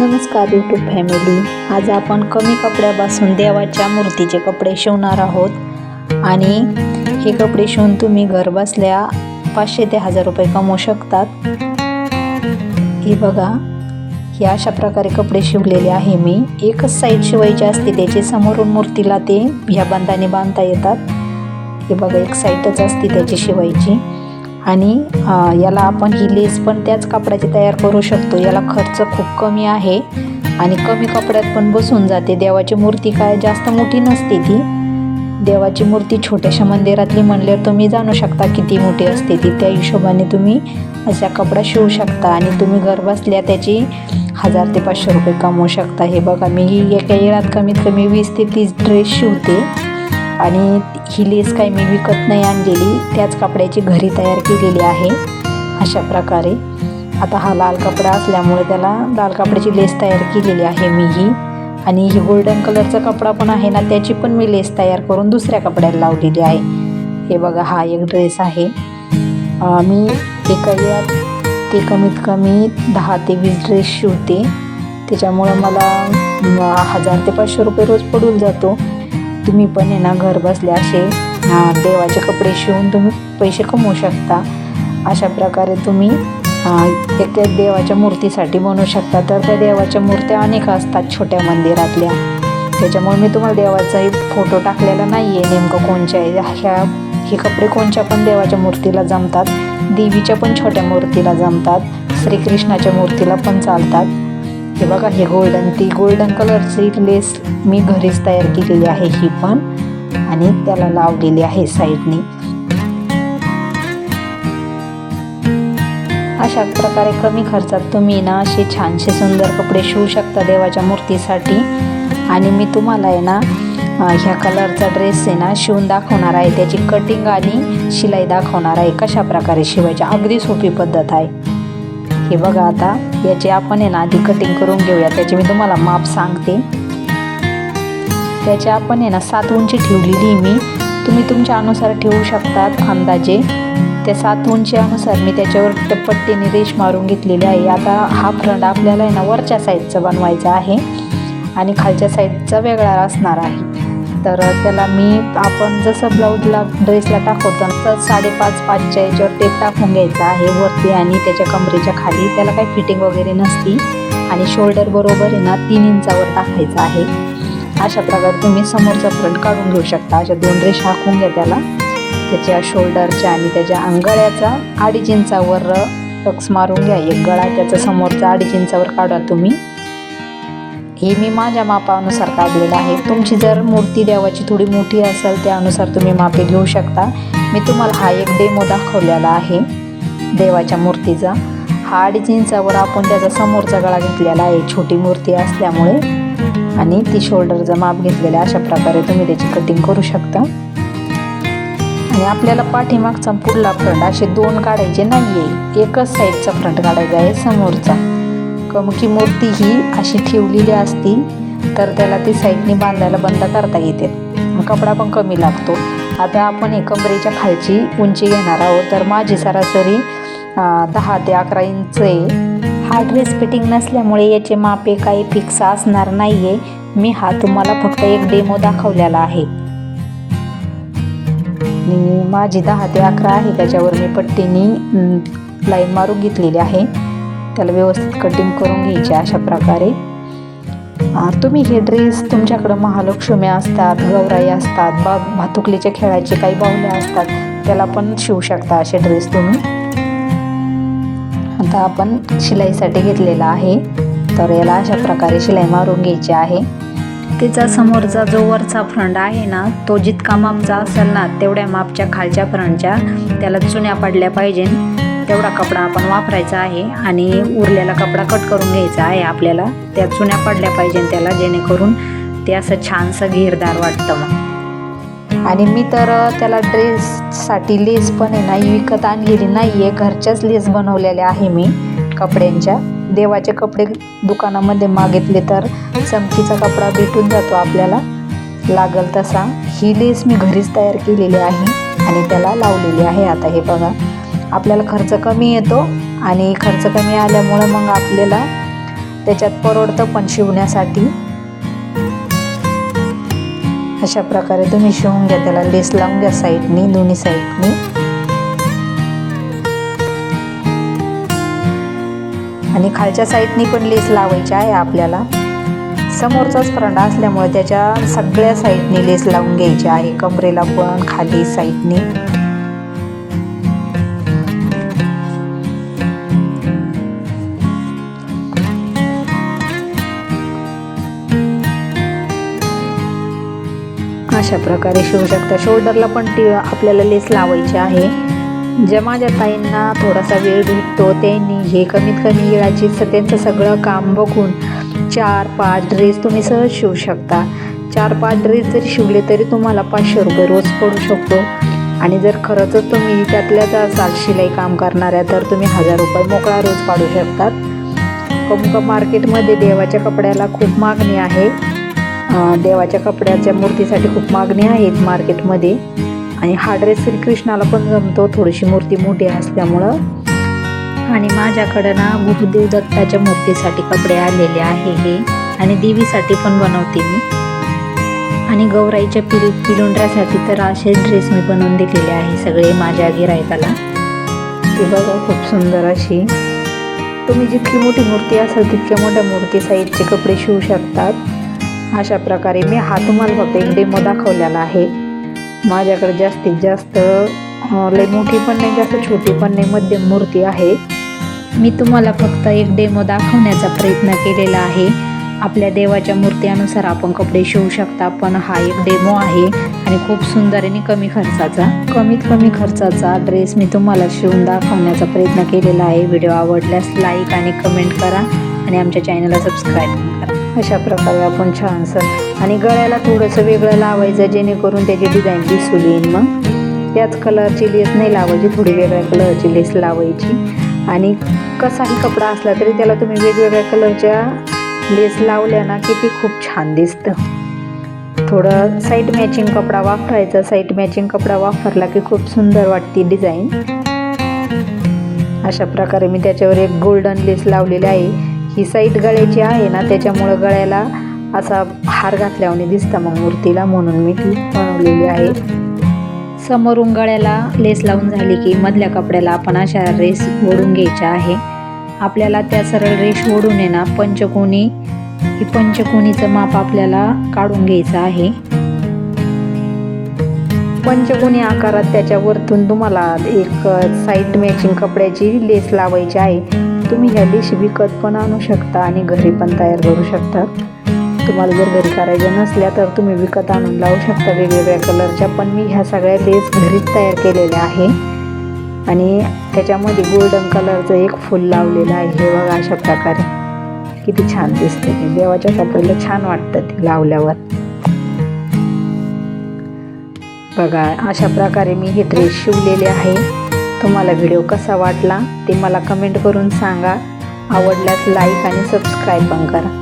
नमस्कार YouTube family आज आपण कमी कपड्यापासून देवाच्या मूर्तीचे कपडे शिवणार आहोत. आणि हे कपडे शिवून तुम्ही घर बसल्या पाचशे ते हजार रुपये कमवू शकतात. हे बघा हे अशा प्रकारे कपडे शिवलेले आहे मी. एकच साईड शिवायची असते त्याची समोरून मूर्तीला ते ह्या बंधाने बांधता येतात. हे बघा एक साईडच असते त्याची शिवायची. आणि याला आपण ही लेस पण त्याच कापडाची तयार करू शकतो. याला खर्च खूप कमी आहे आणि कमी कपड्यात पण बसून जाते. देवाची मूर्ती काय जास्त मोठी नसते ती. देवाची मूर्ती छोट्याशा मंदिरातली म्हणल्यावर तुम्ही जाणू शकता किती मोठी असते ती. त्या हिशोबाने तुम्ही अशा कपडा शिवू शकता आणि तुम्ही घर बसल्या त्याची हजार ते पाचशे रुपये कमवू शकता. हे बघा मी ही एका येळात कमीत कमी वीस ते तीस ड्रेस शिवते. आणि ही लेस काही मी विकत नाही आणलेली. त्याच कपड्याची घरी तयार केलेली आहे. अशा प्रकारे. आता हा लाल कपडा असल्यामुळे त्याला लाल कपड्याची लेस तयार केलेली आहे मी ही. आणि ही गोल्डन कलरचा कपडा पण आहे ना त्याची पण मी लेस तयार करून दुसऱ्या कपड्याला लावलेली आहे. हे बघा हा एक ड्रेस आहे. मी एका यात ते कमीत कमी दहा ते वीस ड्रेस शिवते. त्याच्यामुळं मला हजार ते पाचशे रुपये रोज पडून जातो. तुम्ही पण आहे ना घर बसल्या असे देवाचे कपडे शिवून तुम्ही पैसे कमवू शकता. अशा प्रकारे तुम्ही एक देवाच्या मूर्तीसाठी बनवू शकता. तर त्या देवाच्या मूर्त्या अनेक असतात छोट्या मंदिरातल्या. त्याच्यामुळे मी तुम्हाला देवाचाही फोटो टाकलेला नाही आहे नेमकं कोणच्या ह्या हे कपडे कोणच्या पण देवाच्या मूर्तीला जमतात. देवीच्या पण छोट्या मूर्तीला जमतात. श्रीकृष्णाच्या मूर्तीला पण चालतात. हे बघा हे गोल्डन ती गोल्डन कलरची लेस मी घरीच तयार केलेली आहे ही पण. आणि त्याला लावलेली आहे साईडने. अशा प्रकारे कमी खर्चात तुम्ही ना असे छानसे सुंदर कपडे शिवू शकता देवाच्या मूर्तीसाठी. आणि मी तुम्हाला आहे ना ह्या कलरचा ड्रेस आहे ना शिवून दाखवणार आहे. त्याची कटिंग आणि शिलाई दाखवणार आहे. कशा प्रकारे शिवायची? अगदी सोपी पद्धत आहे. हे बघा आता याची आपण आहे ना आधी कटिंग करून घेऊया. त्याची मी तुम्हाला माप सांगते. त्याची आपण आहे ना सात उंची ठेवलेली मी. तुम्ही तुमच्या अनुसार ठेवू शकतात अंदाजे. त्या सात उंची अनुसार मी त्याच्यावर टप्पट्टीने रेश मारून घेतलेली आहे. आता हा फ्रंट आपल्याला आहे ना वरच्या साईडचा बनवायचा आहे आणि खालच्या साईडचा वेगळा असणार आहे. तर त्याला मी आपण जसं ब्लाऊजला ड्रेसला टाकवतो ना, तर साडेपाच पाचच्या याच्यावर टेप टाकून घ्यायचा आहे वरती आणि त्याच्या कमरेच्या खाली. त्याला काही फिटिंग वगैरे नसती. आणि शोल्डर बरोबर आहे ना तीन इंचावर टाकायचं आहे. अशा प्रकारे तुम्ही समोरचा फ्रंट काढून घेऊ शकता. अशा दोन रेषा आखून घ्या त्याला. त्याच्या शोल्डरच्या आणि त्याच्या अंगळ्याचा अडीच इंचावर टक्स मारून घ्या. एक गळा त्याचा समोरचा अडीच इंचावर काढा तुम्ही. हे मी माझ्या मापानुसार काढलेलं आहे. तुमची जर मूर्ती देवाची थोडी मोठी असेल त्यानुसार तुम्ही मापे घेऊ शकता. मी तुम्हाला हा एक डेमो दाखवलेला आहे देवाच्या मूर्तीचा. हा अडीच इंचावर आपण त्याचा समोरचा गळा घेतलेला आहे. छोटी मूर्ती असल्यामुळे आणि ती शोल्डरचा माप घेतलेला आहे. अशा प्रकारे तुम्ही त्याची कटिंग करू शकता. आणि आपल्याला पाठीमागचा पुढला फ्रंट असे दोन काढायचे नाही आहे एकच साईडचा फ्रंट काढायचा आहे समोरचा. कम की मूर्ती ही अशी ठेवलेली असती तर त्याला ती साईडने बांधायला बंद करता येते. कपडा पण कमी लागतो. आता आपण हे कमरेच्या खालची उंची घेणार आहोत. तर माझी सरासरी दहा ते अकरा इंच आहे हा ड्रेस फिटिंग नसल्यामुळे याचे मापे काही फिक्स असणार नाही आहे मी हा तुम्हाला फक्त एक डेमो दाखवलेला आहे. आणि माझी दहा ते अकरा आहे. त्याच्यावर मी पट्टीनी लाईन मारून घेतलेली आहे. त्याला व्यवस्थित कटिंग करून घ्यायचे अशा प्रकारे. तुम्ही हे ड्रेस तुमच्याकडं महालक्ष्मी असतात गौराई असतात बा भातुकलीच्या खेळाचे काही बाहुल्या असतात त्याला पण शिवू शकता असे ड्रेस तुम्ही. आता आपण शिलाईसाठी घेतलेला आहे तर याला अशा प्रकारे शिलाई मारून घ्यायची आहे. त्याचा समोरचा जो वरचा फ्रंट आहे ना तो जितका मापचा असेल ना तेवढ्या मापच्या खालच्या फ्रंटच्या त्याला चुन्या पडल्या पाहिजे तेवढा कपडा आपण वापरायचा आहे आणि उरलेला कपडा कट करून घ्यायचा आहे आपल्याला. त्या चुन्या पडल्या पाहिजे त्याला जेणेकरून ते असं छानसं घेरदार वाटतं मग. आणि मी तर त्याला ड्रेससाठी लेस पण आहे ना विकत आणलेली नाही आहे घरच्याच लेस बनवलेल्या आहे मी कपड्यांच्या. देवाचे कपडे दुकानामध्ये मागितले तर चमकीचा कपडा भेटून जातो आपल्याला. लागल तसा. ही लेस मी घरीच तयार केलेली आहे आणि त्याला लावलेली आहे. आता हे बघा. आपल्याला खर्च कमी येतो आणि खर्च कमी आल्यामुळं मग आपल्याला त्याच्यात परवडतं पण शिवण्यासाठी. अशा प्रकारे तुम्ही शिवून घ्या त्याला लेस लावून घ्या साईडनी दोन्ही साईडनी. आणि खालच्या साईडनी पण लेस लावायची आहे आपल्याला. समोरचाच फरंडा असल्यामुळे त्याच्या सगळ्या साईडनी लेस लावून घ्यायची आहे. कमरेला पण खाली साईडनी. अशा प्रकारे शिवू शकता. शोल्डरला पण टी आपल्याला लेस लावायची आहे. ज्या माझ्या ताईंना थोडासा वेळ भेटतो त्यांनी हे कमीत कमी वेळाची त्यांचं सगळं काम बघून चार पाच ड्रेस तुम्ही सहज शिवू शकता. चार पाच ड्रेस जरी शिवले तरी तुम्हाला पाचशे रुपये रोज पडू शकतो. आणि जर खरंच तुम्ही त्यातल्याच असाल शिलाई काम करणाऱ्या तर तुम्ही हजार रुपये मोकळा रोज पाडू शकतात. कमुक मार्केटमध्ये देवाच्या कपड्याला खूप मागणी आहे. देवाच्या कपड्याच्या मूर्तीसाठी खूप मागणी आहेत मार्केटमध्ये. आणि हा ड्रेस श्रीकृष्णाला पण जमतो थोडीशी मूर्ती मोठी असल्यामुळं. आणि माझ्याकडं ना गुरुदेव दत्ताच्या मूर्तीसाठी कपडे आलेले आहे हे. आणि देवीसाठी पण बनवते मी. आणि गौराईच्या पिल पिलुंड्यासाठी तर असे ड्रेस मी बनवून दिलेले आहे सगळे माझ्या गिरायकाला ती बघा खूप सुंदर अशी. तुम्ही जितकी मोठी मूर्ती असाल तितक्या मोठ्या मूर्ती साईजचे कपडे शिवू शकतात. अशा प्रकारे मी हा तुम्हाला फक्त एक डेमो दाखवलेला आहे. माझ्याकडे जास्तीत जास्त लय लई मोठी पण नाही जास्त छोटी पण नाही मध्यम मूर्ती आहे. मी तुम्हाला फक्त एक डेमो दाखवण्याचा प्रयत्न केलेला आहे. आपल्या देवाच्या मूर्त्यानुसार आपण कपडे शिवू शकता पण हा एक डेमो आहे आणि खूप सुंदर आणि कमी खर्चाचा. कमीत कमी खर्चाचा ड्रेस मी तुम्हाला शिवून दाखवण्याचा प्रयत्न केलेला आहे. व्हिडिओ आवडल्यास लाईक आणि कमेंट करा आणि आमच्या चॅनलला सबस्क्राईब करा. अशा प्रकारे आपण छानसं आणि गळ्याला थोडंसं वेगळं लावायचं जेणेकरून त्याची डिझाईन दिसू येईल मग. त्याच कलरची लेस नाही लावायची थोडी वेगळ्या कलरची लेस लावायची. आणि कसाही कपडा असला तरी त्याला तुम्ही वेगवेगळ्या कलरच्या लेस लावल्या ना की ती खूप छान दिसतं. थोडं साईट मॅचिंग कपडा वापरायचा साईट मॅचिंग कपडा वापरला की खूप सुंदर वाटते डिझाईन अशा प्रकारे मी त्याच्यावर एक गोल्डन लेस लावलेली आहे. ही साईड गळ्याची आहे ना त्याच्यामुळं गळ्याला असा हार घातल्याने दिसतं मग मूर्तीला म्हणून मी ती बनवलेली आहे. समोरून गळ्याला लेस लावून झाली की मधल्या कपड्याला आपण अशा रेस ओढून घ्यायच्या आहे. आपल्याला त्या सरळ रेश ओढून आहे ना पंचकोनी ही पंचकोनीचं माप आपल्याला काढून घ्यायचं आहे. पंचकोनी आकारात त्याच्या वरतून तुम्हाला एक साईड मॅचिंग कपड्याची लेस लावायची आहे. तुम्ही ह्या डिश विकत पण आणू शकता आणि घरी पण तयार करू शकता. तुम्हाला जर घरी करायच्या नसल्या तर तुम्ही विकत आणून लावू शकता. वेगवेगळ्या कलरच्या पण मी ह्या सगळ्या लेस घरीच तयार केलेल्या आहे. आणि त्याच्यामध्ये गोल्डन कलरचं एक फुल लावलेलं आहे. हे बघा अशा प्रकारे. किती छान दिसते ते. देवाच्या कपड्याला छान वाटतं ते लावल्यावर. बघा अशा प्रकारे मी हे ड्रेस शिवलेले आहे. तुम्हाला व्हिडिओ कसा वाटला ते मला कमेंट करून सांगा. आवडल्यास लाईक आणि सबस्क्राईब पण करा.